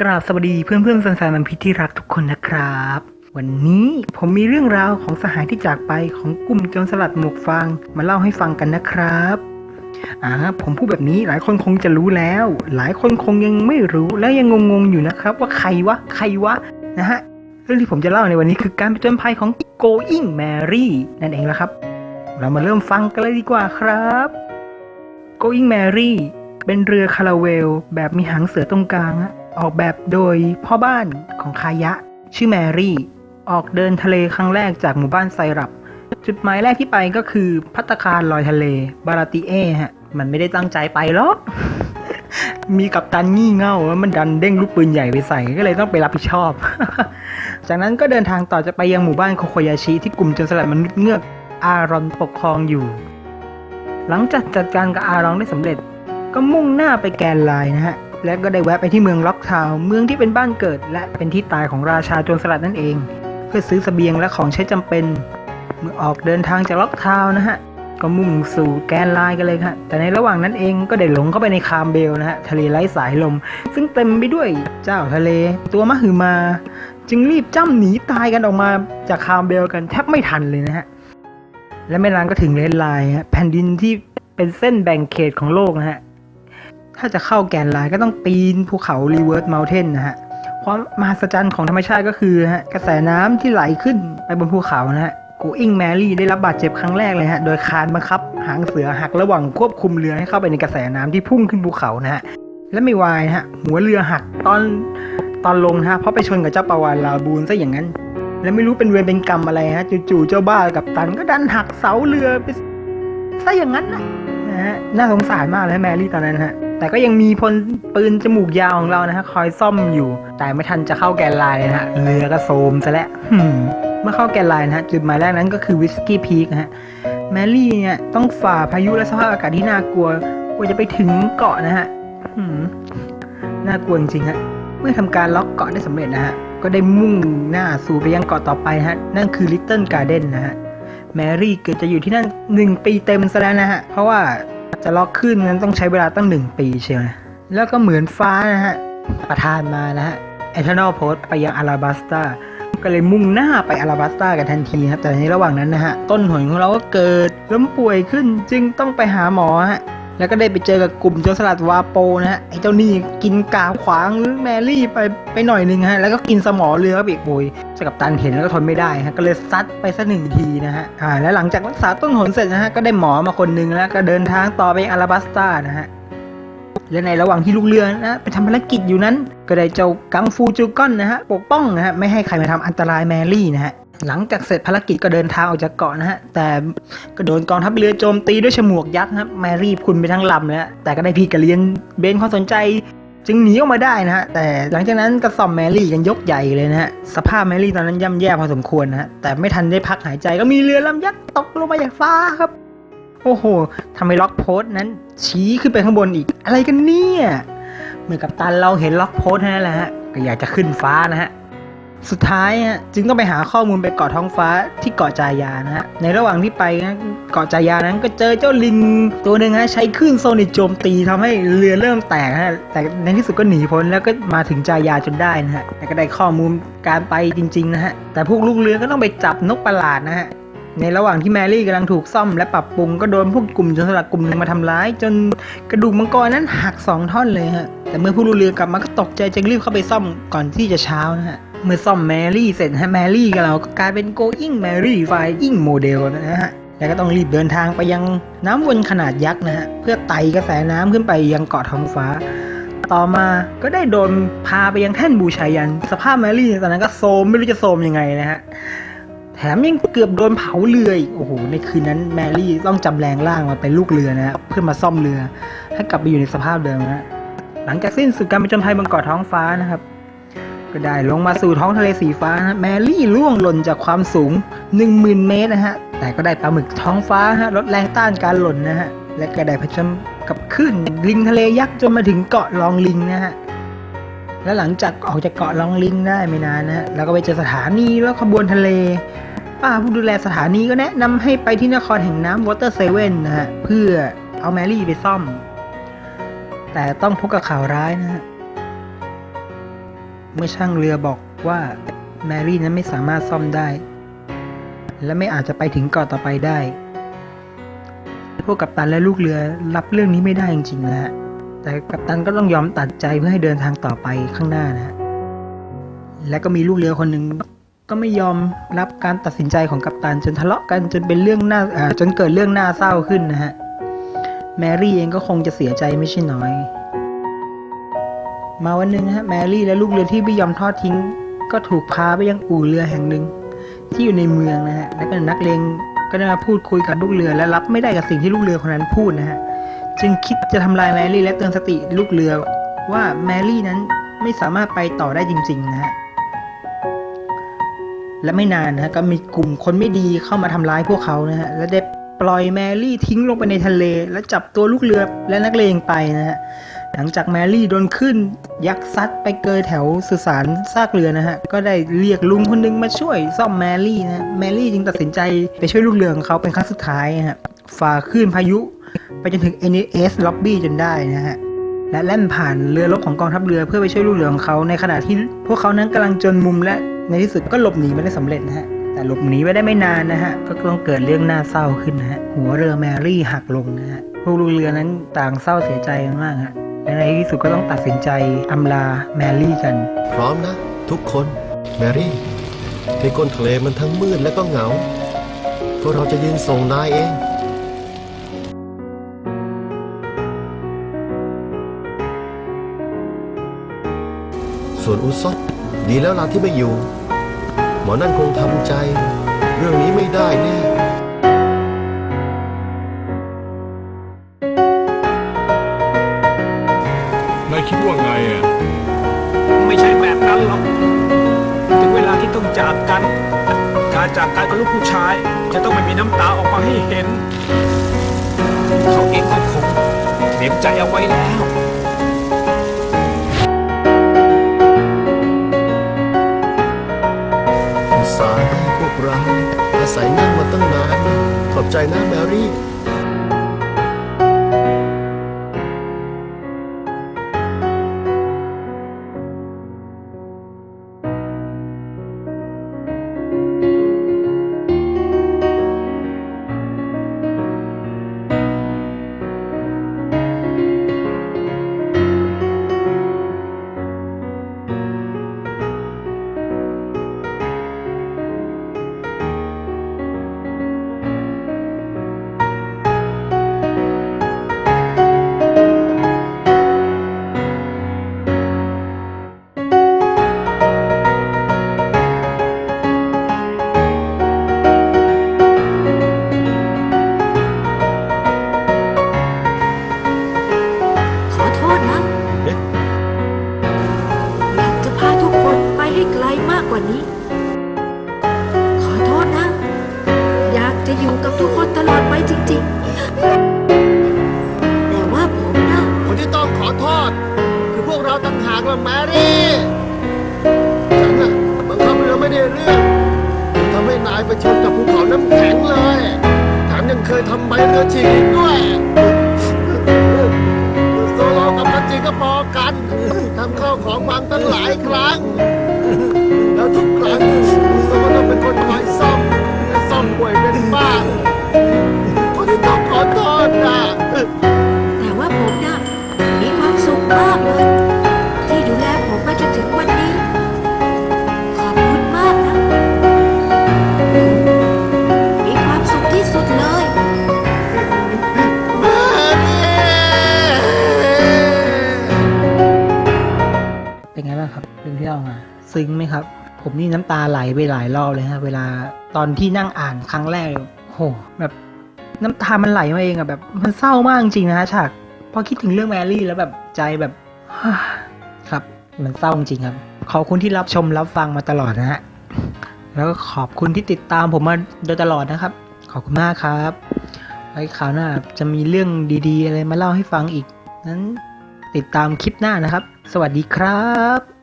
กราบสวัสดีเพื่อนเพื่อนๆแฟนๆมันพิที่รักทุกคนนะครับ วันนี้ผมมีเรื่องราวของสหายที่จากไปของกลุ่มโจรสลัดหมวกฟางมาเล่าให้ฟังกันนะครับอ่าผมพูดแบบนี้หลายคนคงจะรู้แล้ว หลายคนคงยังไม่รู้และยังงงๆอยู่นะครับ ว่าใครวะใครวะนะฮะเรื่องที่ผมจะเล่าในวันนี้คือการผจญภัยของ Going Mary นั่นเองละครับ เรามาเริ่มฟังกันเลยดีกว่าครับ Going Mary เป็นเรือคาราเวลแบบมีหางเสือตรงกลางฮะ ออกแบบโดยพ่อบ้านของคายะ ชื่อแมรี่ ออกเดินทะเลครั้งแรกจากหมู่บ้านไซรัปจุดหมายแรกที่ไปก็คือพัตคารลอยทะเล บาราติเอฮะ มันไม่ได้ตั้งใจไปหรอกมีกัปตันงี่เง่าแล้วมันดันเด้งลูกปืนใหญ่ไปใส่ก็เลยต้องไปรับผิดชอบ จากนั้นก็เดินทางต่อจะไปยังหมู่บ้านโคโคยาชิที่กลุ่มโจรสลัดมนุษย์เงือกอารอนปกครองอยู่ หลังจากจัดการกับอารอนได้สำเร็จ ก็มุ่งหน้าไปแกนไลน์นะฮะ และก็ได้แวะไปที่เมืองล็อกทาวเมืองที่เป็นบ้านเกิด และเป็นที่ตายของราชาโจรสลัดนั่นเอง เพื่อซื้อสเสบียงและของใช้จำเป็น เมื่อออกเดินทางจากล็อกทาวนะฮะก็มุ่งสู่แกนไลน์กันเลยค่ะ แต่ในระหว่างนั้นเองก็ได้หลงเข้าไปในคามเบลนะฮะ ทะเลไร้สายลม ซึ่งเต็มไปด้วยเจ้าทะเล ตัวมหึมา จึงรีบจ้ำหนีตายกันออกมาจากคามเบลกันแทบไม่ทันเลยนะฮะ และไม่นานก็ถึงเลนไลน์ฮะแผ่นดินที่เป็นเส้นแบ่งเขตของโลกนะฮะ ถ้าจะเข้าแกนไลน์ก็ต้องปีนภูเขารีเวิร์สเมลเทนนะฮะความมหัศจรรย์ของธรรมชาติก็คือฮะกระแสน้ำที่ไหลขึ้นไปบนภูเขานะฮะกูอิงแมรี่ได้รับบาดเจ็บครั้งแรกเลยฮะ โดยคานบังคับ หางเสือหักระหว่างควบคุมเรือให้เข้าไปในกระแสน้ำที่พุ่งขึ้นภูเขานะฮะ และไม่วายนะฮะ หัวเรือหักตอนตอนลงฮะ เพราะไปชนกับเจ้าปาวานลาบูนซะอย่างนั้น และไม่รู้เป็นเวรเป็นกรรมอะไรฮะ จู่ๆเจ้าบ้ากับตันก็ดันหักเสาเรือไปซะอย่างนั้นนะฮะ น่าสงสารมากเลยแมรี่ตอนนั้นฮะ แต่ก็ยังมีพลปืนจมูกยาวของเรานะฮะคอยซ่อมอยู่ แต่ไม่ทันจะเข้าแกนไลน์นะฮะเรือก็โซมซะแล้วเมื่อเข้าแกนไลน์นะฮะจุดหมายแรกนั้นก็คือวิสกี้พีกนะฮะแมรี่เนี่ยต้องฝ่าพายุและสภาพอากาศที่น่ากลัวกว่าจะไปถึงเกาะนะฮะน่ากลัวจริงฮะเมื่อทำการล็อกเกาะได้สำเร็จนะฮะก็ได้มุ่งหน้าสู่ไปยังเกาะต่อไปฮะนั่นคือลิตเติ้ลการ์เด้นนะฮะแมรี่เกิดจะอยู่ที่นั่นหนึ่งปีเต็มซะแล้วนะฮะเพราะว่า จะล็อกขึ้นนั้นต้องใช้เวลาตั้งหนึ่งปีเชียวนะแล้วก็เหมือนฟ้านะฮะประทานมานะฮะเอเทนอลโพสไปยังอาราบัสตาก็เลยมุ่งหน้าไปอาราบัสตากันทันทีครับแต่ในระหว่างนั้นนะฮะต้นหนของเราก็เกิดล้มป่วยขึ้นจึงต้องไปหาหมอฮะ แล้วก็ได้ไปเจอกับกลุ่มโจรสลัดวาโปนะฮะไอ้เจ้านี่กินกาขวางแมรี่ไปไปหน่อยหนึ่งฮะแล้วก็กินสมอเรือครับอีกโวยเจ้ากับตันเห็นแล้วก็ทนไม่ได้ฮะก็เลยซัดไปสักหนึ่งทีนะฮะอ่าแล้วหลังจากรักษาต้นหนเสร็จนะฮะก็ได้หมอมาคนหนึ่งแล้วก็เดินทางต่อไปอาราบัสตานะฮะและในระหว่างที่ลูกเรือนะไปทำภารกิจอยู่นั้น ก็ได้เจ้ากังฟูจูก้อนนะฮะปกป้องนะฮะไม่ให้ใครมาทำอันตรายแมรี่นะฮะ หลังจากเสร็จภารกิจก็เดินทางออกจากเกาะนะฮะ แต่ก็โดนกองทัพเรือโจมตีด้วยฉมวกยักษ์นะครับแมรี่พุนไปทั้งลำแล้วแต่ก็ได้พีกระเลียนเบนความสนใจ จึงหนีออกมาได้นะฮะ แต่หลังจากนั้นก็ซ่อมแมรี่กันยกใหญ่เลยนะฮะ สภาพแมรี่ตอนนั้นย่ำแย่พอสมควรนะฮะ แต่ไม่ทันได้พักหายใจก็มีเรือลำยักษ์ตกลงมาจากฟ้าครับ โอ้โหทำไมล็อกโพสต์นั้นชี้ขึ้นไปข้างบนอีก อะไรกันเนี่ยเมื่อกับตันเราเห็นล็อกโพสต์นั้นแหละฮะ ก็อยากจะขึ้นฟ้านะฮะ สุดท้ายฮะจึงต้องไปหาข้อมูลไปเกาะท้องฟ้าที่เกาะจายานะฮะในระหว่างที่ไปนะเกาะจายานั้นก็เจอเจ้าลิงตัวหนึ่งฮะใช้คลื่นโซนิกโจมตีทำให้เรือเริ่มแตกฮะแต่ในที่สุดก็หนีพ้นแล้วก็มาถึงจายาจนได้นะฮะแต่ก็ได้ข้อมูลการไปจริงๆนะฮะแต่พวกลูกเรือก็ต้องไปจับนกประหลาดนะฮะในระหว่างที่แมรี่กำลังถูกซ่อมและปรับปรุงก็โดนพวกกลุ่มจรสลัดกลุ่มหนึ่งมาทำร้าย จนกระดูกมังกรนั้นหักสองท่อนเลยฮะแต่เมื่อผู้ลูกเรือกลับมาก็ตกใจจึงรีบเข้าไปซ่อมก่อนที่จะเช้านะฮะ เมื่อซ่อมแมรี่เสร็จฮะแมรี่กับเราก็กลายเป็น going Mary flying model นะฮะแล้วก็ต้องรีบเดินทางไปยังน้ำวนขนาดยักษ์นะฮะเพื่อไต่กระแสน้ำขึ้นไปยังเกาะท้องฟ้า ต่อมาก็ได้โดนพาไปยังแท่นบูชายัน สภาพแมรี่ตอนนั้นก็โซมไม่รู้จะโซมยังไงนะฮะแถมยังเกือบโดนเผาเรืออโอ้โห ในคืนนั้นแมรี่ต้องจำแรงร่างมาเป็นลูกเรือนะฮะเพื่อมาซ่อมเรือ ให้กลับไปอยู่ในสภาพเดิมนะฮะหลังจากสิ้นสุดการไปจนภัยบนเกาะท้องฟ้านะครับ ก็ได้ลงมาสู่ท้องทะเลสีฟ้านะฮะแมรี่ล่วงหล่นจากความสูง 10,000 เมตรนะฮะ แต่ก็ได้ปลาหมึกท้องฟ้าฮะลดแรงต้านการหล่นนะฮะ และก็ได้ผจญกับคลื่นลิงทะเลยักษ์จนมาถึงเกาะลองลิงนะฮะ และหลังจากออกจากเกาะลองลิงได้ไม่นานนะฮะ แล้วก็ไปเจอสถานีแล้วขบวนทะเล ป้าผู้ดูแลสถานีก็แนะนำให้ไปที่นครแห่งน้ำวอเตอร์เซเว่นนะฮะ เพื่อเอาแมรี่ไปซ่อม แต่ต้องพบกับข่าวร้ายนะฮะ เมื่อช่างเรือบอกว่าแมรี่นั้นไม่สามารถซ่อมได้ และไม่อาจจะไปถึงเกาะต่อไปได้ พวกกัปตันและลูกเรือรับเรื่องนี้ไม่ได้จริงๆนะฮะแต่กัปตันก็ต้องยอมตัดใจเพื่อให้เดินทางต่อไปข้างหน้านะ และก็มีลูกเรือคนหนึ่งก็ไม่ยอมรับการตัดสินใจของกัปตันจนทะเลาะกันจนเป็นเรื่องหน่าอ่าจนเกิดเรื่องน่าเศร้าขึ้นนะฮะแมรี่เองก็คงจะเสียใจไม่ใช่น้อย มาวันหนึ่งนะฮะแมรี่และลูกเรือที่ไม่ยอมทอดทิ้ง ก็ถูกพาไปยังอู่เรือแห่งหนึ่ง ที่อยู่ในเมืองนะฮะแล้วก็นักเลงก็ได้มาพูดคุยกับลูกเรือและรับไม่ได้กับสิ่งที่ลูกเรือคนนั้นพูดนะฮะจึงคิดจะทำลายแมรี่และเตือนสติลูกเรือว่าแมรี่นั้นไม่สามารถไปต่อได้จริงๆนะฮะและไม่นานนะฮะก็มีกลุ่มคนไม่ดีเข้ามาทำร้ายพวกเขานะฮะและได้ปล่อยแมรี่ทิ้งลงไปในทะเล และจับตัวลูกเรือและนักเลงไปนะฮะ หลังจากแมรี่โดนขึ้น ยักษ์ซัดไปเกยแถวสุสานซากเรือนะฮะ ก็ได้เรียกลุงคนหนึงมาช่วยซ่อมแมรี่นะแมรี่จึงตัดสินใจไปช่วยลูกเรือของเขาเป็นครั้งสุดท้ายนะฮะฝ่าคลื่นพายุ ไปจนถึง NAS Lobby จนได้นะฮะและแล่นผ่านเรือรบของกองทัพเรือเพื่อไปช่วยลูกเรือของเขาในขณะที่พวกเขานั้นกำลังจนมุมและในที่สุดก็หลบหนีไม่ได้สำเร็จนะฮะแต่หลบหนีไปได้ไม่นานนะฮะก็ต้องเกิดเรื่องน่าเศร้าขึ้นนะฮะหัวเรือแมรี่หักลงนะฮะพวกลูกเรือนั้นต่างเศร้าเสียใจกันมากฮะ ในที่สุดก็ต้องตัดสินใจอำลาแมรี่กัน พร้อมนะ ทุกคน แมรี่ ที่ก้นทะเลมันทั้งมืดและก็เหงา พวกเราจะยืนส่งนายเอง ส่วนอุซบดีแล้วล่ะที่ไม่อยู่ หมอนั่นคงทำใจ เรื่องนี้ไม่ได้แน่ ไงอะไม่ใช่แบบนั้นหรอก ถึงเวลาที่ต้องจากกัน การจากกันกับลูกผู้ชาย จะต้องไม่มีน้ำตาออกมาให้เห็น เขาเองก็คงเตรียมใจเอาไว้แล้วสาห์ให้พวกเราอาศัยนั่งมาตั้งนาน ขอบใจนะแมรี่ ไกลมากกว่านี้ ขอโทษนะ อยากจะอยู่กับทุกคนตลอดไปจริง ๆ แต่ว่าผมนะ คนที่ต้องขอโทษคือพวกเราต่างหากล่ะแมรี่ เป็นบ้าคนที่ต้องขอโทษนะแต่ว่าผมนะมีความสุขมากเลย ที่ดูแลผมมาจนถึงวันนี้ ขอบคุณมากนะผมมีความสุขที่สุดเลยเป็นไงบ้างครับเรื่องที่เล่ามา ซึ้งไหมครับ ผมนี่น้ำตาไหลไปหลายรอบเลยฮะ เวลา ตอนที่นั่งอ่านครั้งแรกโหแบบน้ำตามันไหลมาเองอะแบบ มันเศร้ามากจริงๆนะฮะฉากพอคิดถึงเรื่องแมรี่แล้วแบบใจแบบครับ มันเศร้าจริงๆครับ ขอบคุณที่รับชมรับฟังมาตลอดนะฮะแล้วก็ขอบคุณที่ติดตามผมมาโดยตลอดนะครับ ขอบคุณมากครับไว้คราวหน้าจะมีเรื่องดีๆ อะไรมาเล่าให้ฟังอีกนั้นติดตามคลิปหน้านะครับ สวัสดีครับ